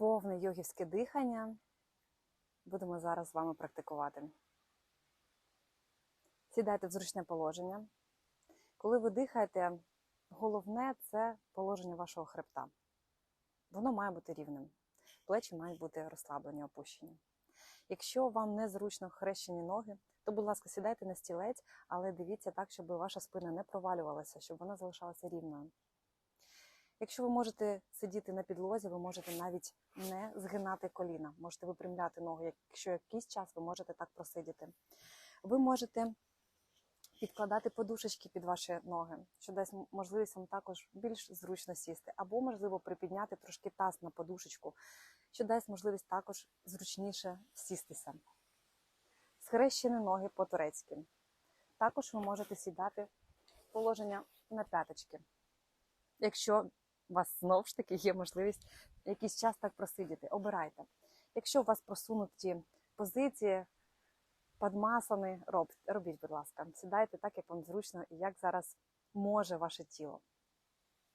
повне йогівське дихання будемо зараз з вами практикувати. Сідайте в зручне положення. Коли ви дихаєте, головне це положення вашого хребта. Воно має бути рівним. Плечі мають бути розслаблені, опущені. Якщо вам незручно хрещені ноги, то, будь ласка, сідайте на стілець, але дивіться так, щоб ваша спина не провалювалася, щоб вона залишалася рівною. Якщо ви можете сидіти на підлозі, ви можете навіть не згинати коліна, можете випрямляти ноги. Якщо якийсь час ви можете так просидіти. Ви можете підкладати подушечки під ваші ноги, що дасть можливість вам також більш зручно сісти, або, можливо, припідняти трошки таз на подушечку, що дасть можливість також зручніше сістися. Схрещені ноги по-турецьки. Також ви можете сідати в положення на п'яточки. Якщо у вас знову ж таки є можливість якийсь час так просидіти, обирайте. Якщо у вас просунуті позиції, падмасани, роб, робіть, будь ласка, сідайте так, як вам зручно і як зараз може ваше тіло.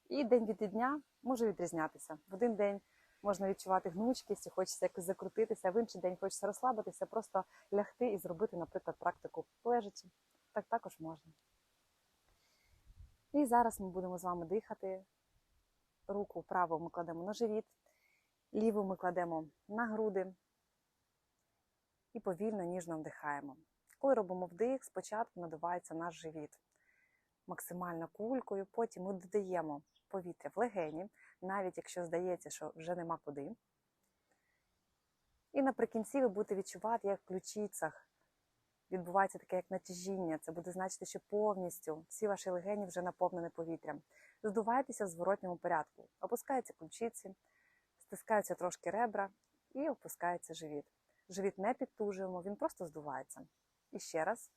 І день від дня може відрізнятися. В один день можна відчувати гнучкість і хочеться якось закрутитися, в інший день хочеться розслабитися, просто лягти і зробити, наприклад, практику лежачи. Так також можна. І зараз ми будемо з вами дихати. Руку праву ми кладемо на живіт, ліву ми кладемо на груди і повільно ніжно вдихаємо. Коли робимо вдих, спочатку надувається наш живіт максимально кулькою, потім ми додаємо повітря в легені, навіть якщо здається, що вже нема куди. І наприкінці ви будете відчувати, як в ключицях відбувається таке як натяжіння. Це буде значити, що повністю всі ваші легені вже наповнені повітрям. Здувайтеся в зворотньому порядку. Опускаються ключиці, стискаються трошки ребра і опускається живіт. Живіт не підтужуємо, він просто здувається. І ще раз.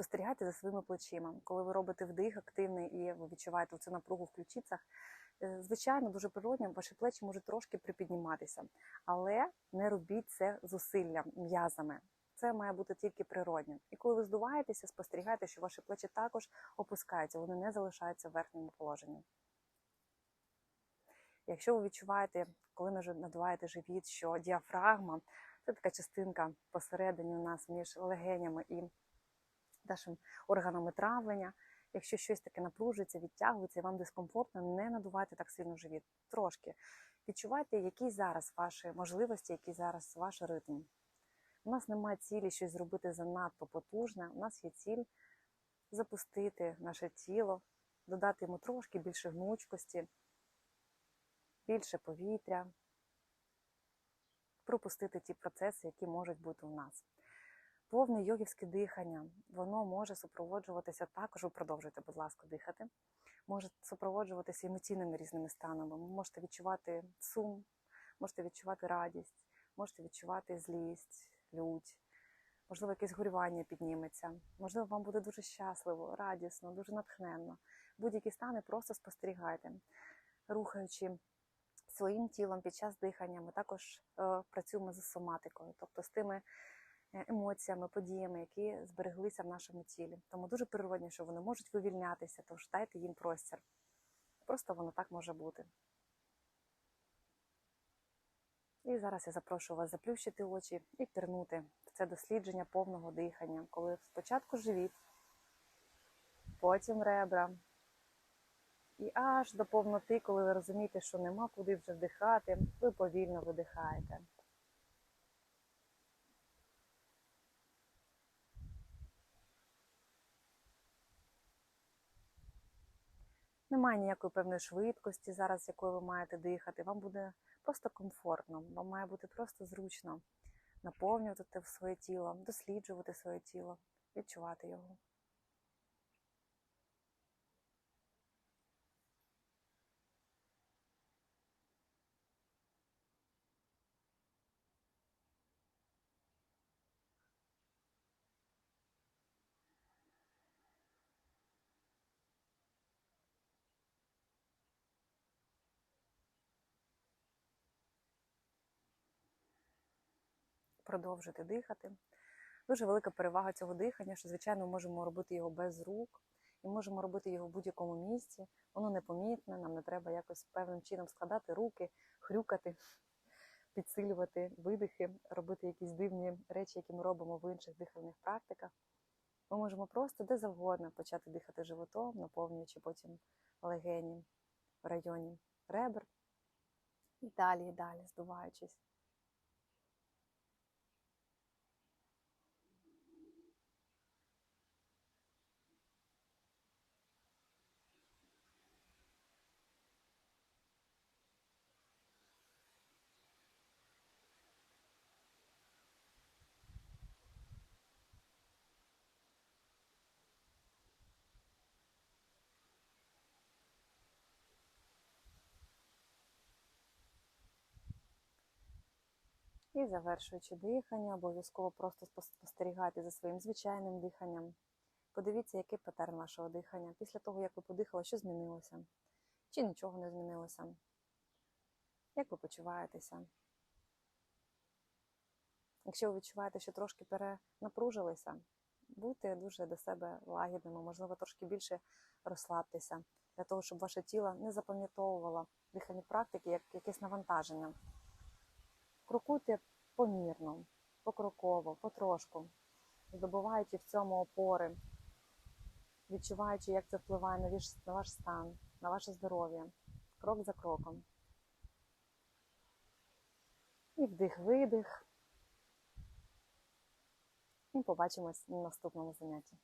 Спостерігайте за своїми плечима. Коли ви робите вдих активний і ви відчуваєте цю напругу в ключицях, е, звичайно, дуже природньо, ваші плечі можуть трошки припідніматися, але не робіть це зусиллям, м'язами. Це має бути тільки природньо. І коли ви здуваєтеся, спостерігайте, що ваші плечі також опускаються, вони не залишаються в верхньому положенні. Якщо ви відчуваєте, коли надуваєте живіт, що діафрагма це така частинка посередині у нас між легенями і нашим органами травлення. Якщо щось таке напружується, відтягується і вам дискомфортно, не надувайте так сильно живіт. Трошки відчувайте, які зараз ваші можливості, який зараз ваш ритм. У нас немає цілі щось зробити занадто потужне. У нас є ціль запустити наше тіло, додати йому трошки більше гнучкості, більше повітря, пропустити ті процеси, які можуть бути у нас. Повне йогівське дихання, воно може супроводжуватися також, ви продовжуйте, будь ласка, дихати, може супроводжуватися емоційними різними станами. Ви можете відчувати сум, можете відчувати радість, можете відчувати злість, лють, можливо, якесь горювання підніметься, можливо, вам буде дуже щасливо, радісно, дуже натхненно. Будь-які стани просто спостерігайте, рухаючи своїм тілом під час дихання, ми також е, працюємо з соматикою, тобто з тими емоціями, подіями, які збереглися в нашому тілі. Тому дуже природні, що вони можуть вивільнятися, тож дайте їм простір. Просто воно так може бути. І зараз я запрошую вас заплющити очі і пірнути в це дослідження повного дихання, коли спочатку живіт, потім ребра. І аж до повноти, коли ви розумієте, що нема куди вже вдихати, ви повільно видихаєте. Немає ніякої певної швидкості зараз, якою ви маєте дихати. Вам буде просто комфортно, вам має бути просто зручно наповнювати своє тіло, досліджувати своє тіло, відчувати його. Продовжити дихати. Дуже велика перевага цього дихання, що, звичайно, ми можемо робити його без рук і можемо робити його в будь-якому місці. Воно непомітне, нам не треба якось певним чином складати руки, хрюкати, підсилювати видихи, робити якісь дивні речі, які ми робимо в інших дихальних практиках. Ми можемо просто де завгодно почати дихати животом, наповнюючи потім легені в районі ребер. І далі, і далі, здуваючись. І завершуючи дихання, обов'язково просто спос- спостерігайте за своїм звичайним диханням. Подивіться, який патерн вашого дихання. Після того, як ви подихали, що змінилося? Чи нічого не змінилося? Як ви почуваєтеся? Якщо ви відчуваєте, що трошки перенапружилися, будьте дуже до себе лагідними, можливо, трошки більше розслабтеся, для того, щоб ваше тіло не запам'ятовувало дихальні практики як якесь навантаження. Крокуйте помірно, покроково, потрошку, здобуваючи в цьому опори, відчуваючи, як це впливає на ваш, стан, на ваше здоров'я, крок за кроком. І вдих-видих. І побачимось на наступному занятті.